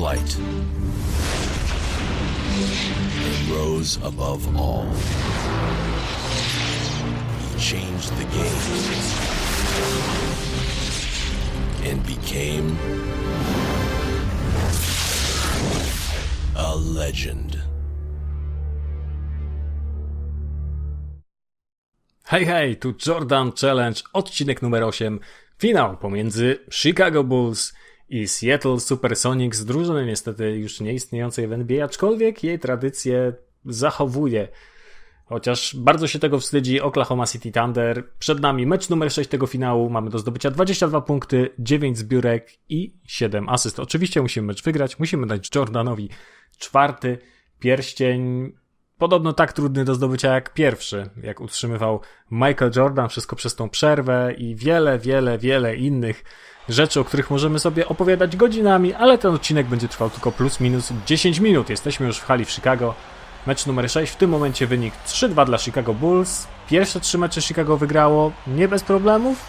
flight and rose above all. He changed the game and became a legend. Hej, hej, tu Jordan Challenge, odcinek numer 8, finał pomiędzy Chicago Bulls i Seattle Supersonics, drużyny niestety już nieistniejącej w NBA, aczkolwiek jej tradycje zachowuje. Chociaż bardzo się tego wstydzi Oklahoma City Thunder. Przed nami mecz numer 6 tego finału. Mamy do zdobycia 22 punkty, 9 zbiórek i 7 asyst. Oczywiście musimy mecz wygrać. Musimy dać Jordanowi czwarty pierścień. Podobno tak trudny do zdobycia jak pierwszy, jak utrzymywał Michael Jordan, wszystko przez tą przerwę i wiele, wiele, wiele innych rzeczy, o których możemy sobie opowiadać godzinami, ale ten odcinek będzie trwał tylko plus minus 10 minut. Jesteśmy już w hali w Chicago. Mecz numer 6, w tym momencie wynik 3-2 dla Chicago Bulls. Pierwsze trzy mecze Chicago wygrało nie bez problemów.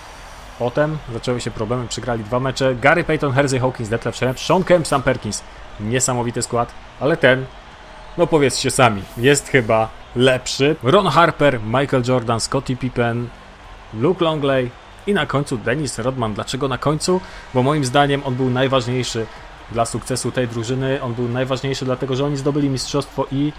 Potem zaczęły się problemy, przegrali dwa mecze. Gary Payton, Hersey Hawkins, Detlef Schrempf, Sean Kemp, Sam Perkins. Niesamowity skład, ale ten, no powiedzcie sami, jest chyba lepszy. Ron Harper, Michael Jordan, Scottie Pippen, Luke Longley i na końcu Dennis Rodman. Dlaczego na końcu? Bo moim zdaniem on był najważniejszy dla sukcesu tej drużyny. On był najważniejszy dlatego, że oni zdobyli mistrzostwo i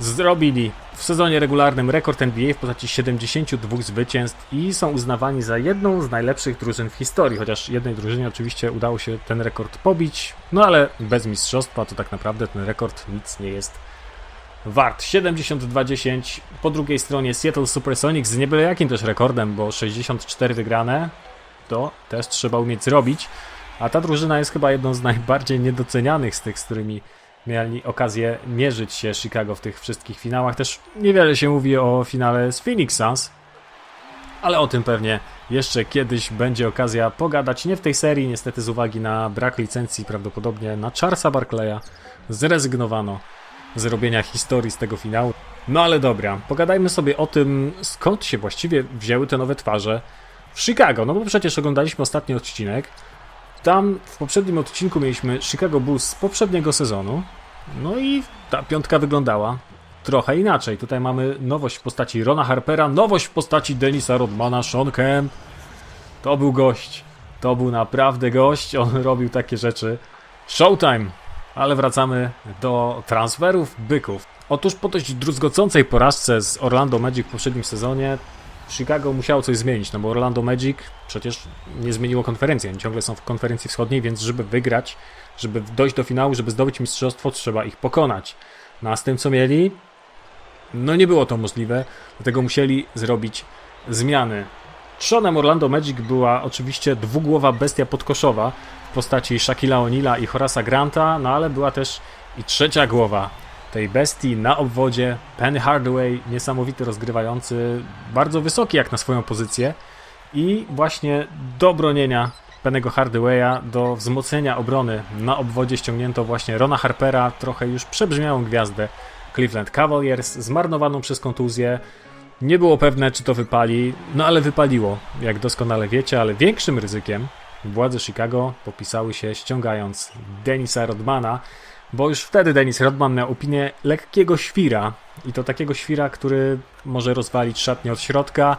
zrobili w sezonie regularnym rekord NBA w postaci 72 zwycięstw i są uznawani za jedną z najlepszych drużyn w historii, chociaż jednej drużynie oczywiście udało się ten rekord pobić, no ale bez mistrzostwa to tak naprawdę ten rekord nic nie jest wart. 72-10 po drugiej stronie Seattle Supersonics z niebyle jakim też rekordem, bo 64 wygrane to też trzeba umieć zrobić, a ta drużyna jest chyba jedną z najbardziej niedocenianych z tych, z którymi mieli okazję mierzyć się Chicago w tych wszystkich finałach. Też niewiele się mówi o finale z Phoenix Suns, ale o tym pewnie jeszcze kiedyś będzie okazja pogadać. Nie w tej serii, niestety z uwagi na brak licencji, prawdopodobnie na Charlesa Barclaya zrezygnowano z robienia historii z tego finału. No ale dobra, pogadajmy sobie o tym, skąd się właściwie wzięły te nowe twarze w Chicago. No bo przecież oglądaliśmy ostatni odcinek. Tam w poprzednim odcinku mieliśmy Chicago Bulls z poprzedniego sezonu. No i ta piątka wyglądała trochę inaczej. Tutaj mamy nowość w postaci Rona Harpera, nowość w postaci Denisa Rodmana, Sean Kemp. To był gość. To był naprawdę gość. On robił takie rzeczy. Showtime. Ale wracamy do transferów byków. Otóż po dość druzgocącej porażce z Orlando Magic w poprzednim sezonie Chicago musiało coś zmienić, no bo Orlando Magic przecież nie zmieniło konferencji, oni ciągle są w konferencji wschodniej, więc żeby wygrać, żeby dojść do finału, żeby zdobyć mistrzostwo, trzeba ich pokonać. No a z tym co mieli, no nie było to możliwe, dlatego musieli zrobić zmiany. Trzonem Orlando Magic była oczywiście dwugłowa bestia podkoszowa w postaci Shaquilla O'Neala i Horasa Granta, no ale była też i trzecia głowa tej bestii na obwodzie. Penny Hardaway, niesamowity rozgrywający, bardzo wysoki jak na swoją pozycję i właśnie do bronienia Pennego Hardawaya, do wzmocnienia obrony na obwodzie ściągnięto właśnie Rona Harpera, trochę już przebrzmiałą gwiazdę Cleveland Cavaliers, zmarnowaną przez kontuzję. Nie było pewne, czy to wypali, no ale wypaliło, jak doskonale wiecie, ale większym ryzykiem władze Chicago popisały się ściągając Denisa Rodmana, bo już wtedy Dennis Rodman miał opinię lekkiego świra i to takiego świra, który może rozwalić szatnię od środka.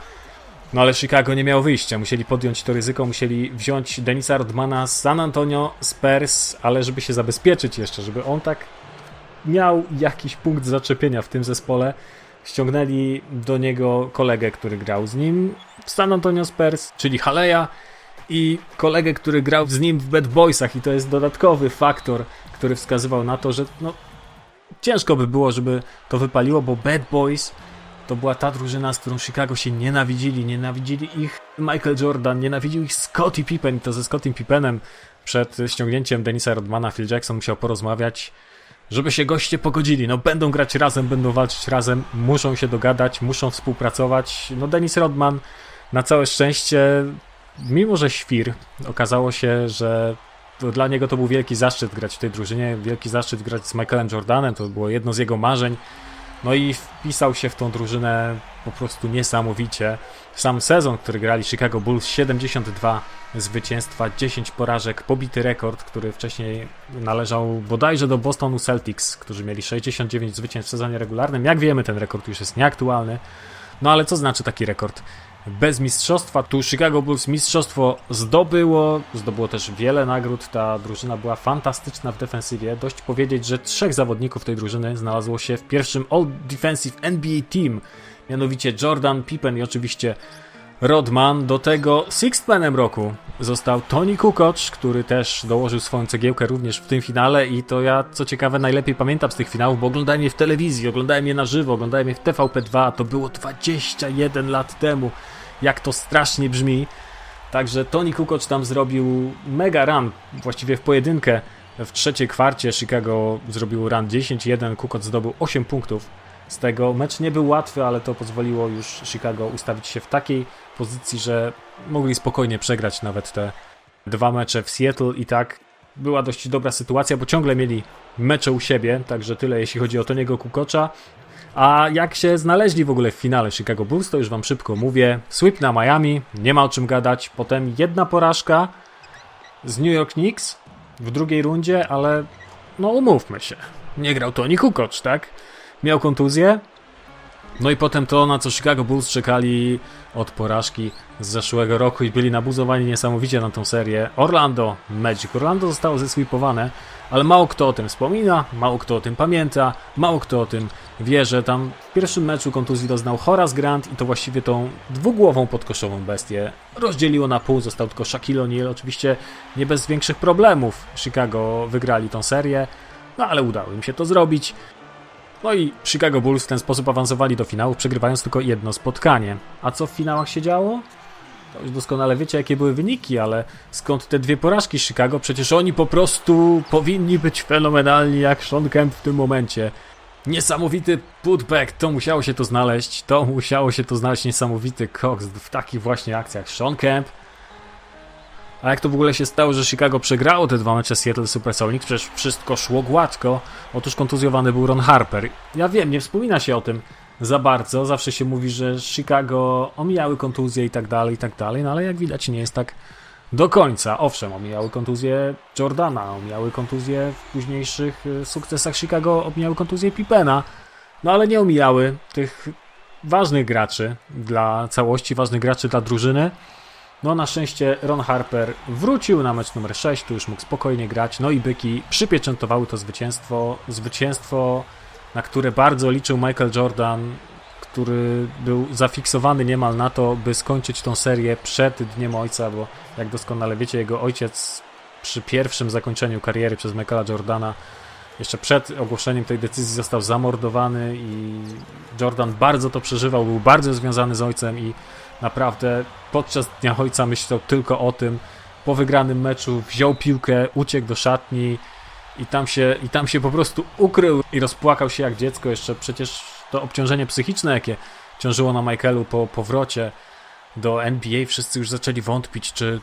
No ale Chicago nie miało wyjścia, musieli podjąć to ryzyko, musieli wziąć Denisa Rodmana z San Antonio Spurs, ale żeby się zabezpieczyć jeszcze, żeby on tak miał jakiś punkt zaczepienia w tym zespole, ściągnęli do niego kolegę, który grał z nim w San Antonio Spurs, czyli Haleja i kolegę, który grał z nim w Bad Boysach i to jest dodatkowy faktor, który wskazywał na to, że no, ciężko by było, żeby to wypaliło, bo Bad Boys to była ta drużyna, z którą Chicago się nienawidzili. Nienawidzili ich Michael Jordan, nienawidził ich Scottie Pippen i to ze Scottie Pippenem przed ściągnięciem Denisa Rodmana Phil Jackson musiał porozmawiać, żeby się goście pogodzili. No będą grać razem, będą walczyć razem, muszą się dogadać, muszą współpracować. No Denis Rodman na całe szczęście, mimo że świr, okazało się, że dla niego to był wielki zaszczyt grać w tej drużynie, wielki zaszczyt grać z Michaelem Jordanem, to było jedno z jego marzeń. No i wpisał się w tą drużynę po prostu niesamowicie. Sam sezon, który grali Chicago Bulls, 72 zwycięstwa, 10 porażek, pobity rekord, który wcześniej należał bodajże do Bostonu Celtics, którzy mieli 69 zwycięstw w sezonie regularnym. Jak wiemy, ten rekord już jest nieaktualny. No ale co znaczy taki rekord? Bez mistrzostwa, tu Chicago Bulls mistrzostwo zdobyło, zdobyło też wiele nagród, ta drużyna była fantastyczna w defensywie. Dość powiedzieć, że trzech zawodników tej drużyny znalazło się w pierwszym All Defensive NBA Team, mianowicie Jordan, Pippen i oczywiście Rodman. Do tego Sixth Manem roku został Tony Kukoc, który też dołożył swoją cegiełkę również w tym finale i to ja, co ciekawe, najlepiej pamiętam z tych finałów, bo oglądałem je w telewizji, oglądałem je na żywo, oglądałem je w TVP2, to było 21 lat temu, jak to strasznie brzmi. Także Tony Kukoc tam zrobił mega run, właściwie w pojedynkę w trzeciej kwarcie Chicago zrobił run 10-1, Kukoc zdobył 8 punktów. Z tego mecz nie był łatwy, ale to pozwoliło już Chicago ustawić się w takiej pozycji, że mogli spokojnie przegrać nawet te dwa mecze w Seattle i tak była dość dobra sytuacja, bo ciągle mieli mecze u siebie, także tyle jeśli chodzi o Toniego Kukocza. A jak się znaleźli w ogóle w finale Chicago Bulls, to już wam szybko mówię. Sweep na Miami, nie ma o czym gadać. Potem jedna porażka z New York Knicks w drugiej rundzie, ale no umówmy się. Nie grał Tony Kukoc, tak? Miał kontuzję. No i potem to, na co Chicago Bulls czekali od porażki z zeszłego roku i byli nabuzowani niesamowicie na tą serię. Orlando Magic. Orlando zostało zesweepowane, ale mało kto o tym wspomina, mało kto o tym pamięta, mało kto o tym wie, że tam w pierwszym meczu kontuzji doznał Horace Grant i to właściwie tą dwugłową podkoszową bestię rozdzieliło na pół, został tylko Shaquille O'Neal. Oczywiście nie bez większych problemów Chicago wygrali tą serię, no ale udało im się to zrobić. No i Chicago Bulls w ten sposób awansowali do finału, przegrywając tylko jedno spotkanie. A co w finałach się działo? To już doskonale wiecie, jakie były wyniki, ale skąd te dwie porażki Chicago? Przecież oni po prostu powinni być fenomenalni jak Sean Kemp w tym momencie. Niesamowity putback, to musiało się to znaleźć, to musiało się to znaleźć, niesamowity koks w takich właśnie akcjach. Sean Kemp, a jak to w ogóle się stało, że Chicago przegrało te dwa mecze Seattle Supersonics? Przecież wszystko szło gładko. Otóż kontuzjowany był Ron Harper. Ja wiem, nie wspomina się o tym za bardzo. Zawsze się mówi, że Chicago omijały kontuzje i tak dalej, i tak dalej, no ale jak widać nie jest tak do końca. Owszem, omijały kontuzje Jordana, omijały kontuzje w późniejszych y, sukcesach Chicago, omijały kontuzje Pippena, no ale nie omijały tych ważnych graczy dla całości, ważnych graczy dla drużyny. No na szczęście Ron Harper wrócił na mecz numer 6, tu już mógł spokojnie grać, no i byki przypieczętowały to zwycięstwo, zwycięstwo, na które bardzo liczył Michael Jordan, który był zafiksowany niemal na to, by skończyć tą serię przed Dniem Ojca, bo jak doskonale wiecie, jego ojciec przy pierwszym zakończeniu kariery przez Michaela Jordana jeszcze przed ogłoszeniem tej decyzji został zamordowany i Jordan bardzo to przeżywał, był bardzo związany z ojcem i naprawdę podczas Dnia Ojca myślał tylko o tym. Po wygranym meczu wziął piłkę, uciekł do szatni i tam się, i tam się po prostu ukrył i rozpłakał się jak dziecko. Jeszcze przecież to obciążenie psychiczne, jakie ciążyło na Michaelu po powrocie do NBA, wszyscy już zaczęli wątpić, czy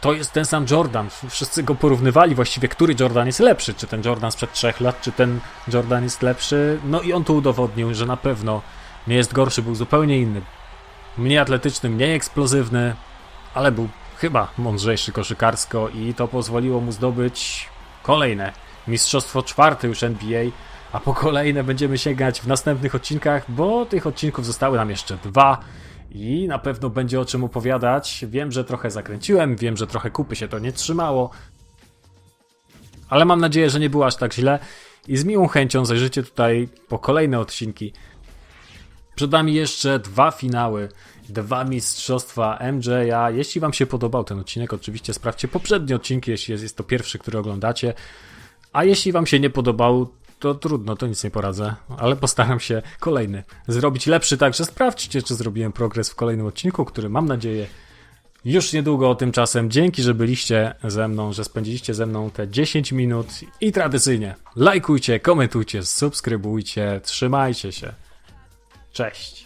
to jest ten sam Jordan. Wszyscy go porównywali właściwie, który Jordan jest lepszy. Czy ten Jordan sprzed trzech lat, czy ten Jordan jest lepszy. No i on tu udowodnił, że na pewno nie jest gorszy, był zupełnie inny. Mniej atletyczny, mniej eksplozywny, ale był chyba mądrzejszy koszykarsko i to pozwoliło mu zdobyć kolejne mistrzostwo czwarte już NBA, a po kolejne będziemy sięgać w następnych odcinkach, bo tych odcinków zostały nam jeszcze dwa i na pewno będzie o czym opowiadać. Wiem, że trochę zakręciłem, wiem, że trochę kupy się to nie trzymało, ale mam nadzieję, że nie było aż tak źle i z miłą chęcią zajrzycie tutaj po kolejne odcinki. Przed nami jeszcze dwa finały, dwa mistrzostwa MJ'a. Jeśli Wam się podobał ten odcinek, oczywiście sprawdźcie poprzednie odcinki, jeśli jest, jest to pierwszy, który oglądacie. A jeśli Wam się nie podobał, to trudno, to nic nie poradzę, ale postaram się kolejny zrobić lepszy, także sprawdźcie, czy zrobiłem progres w kolejnym odcinku, który mam nadzieję już niedługo tymczasem. Dzięki, że byliście ze mną, że spędziliście ze mną te 10 minut i tradycyjnie lajkujcie, komentujcie, subskrybujcie, trzymajcie się. Cześć.